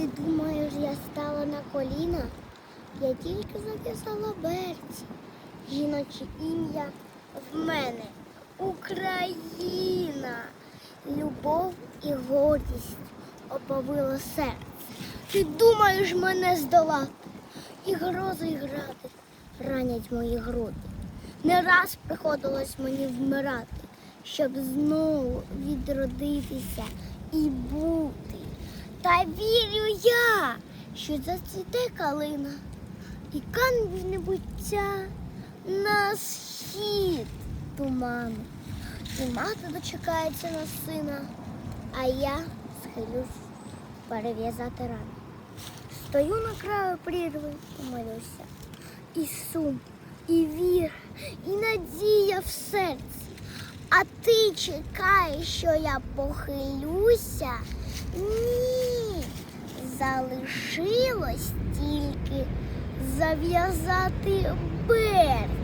Ти думаєш, я стала на коліна? Я тільки записала берці. Жіноче ім'я в мене Україна. Любов і гордість оповило серце. Ти думаєш мене здолати? І грози і гради ранять мої груди. Не раз приходилось мені вмирати, щоб знову відродитися і бути. Та вірю я, що зацвіте калина і кануть небуття на схід туману. І мати дочекається на сина, а я схилюсь перев'язати рану. Стою на краю прірви і. І сум, і вір, і надія в серці. А ти чекаєш, що я похилюся? Ні. Залишилось тільки зав'язати берці.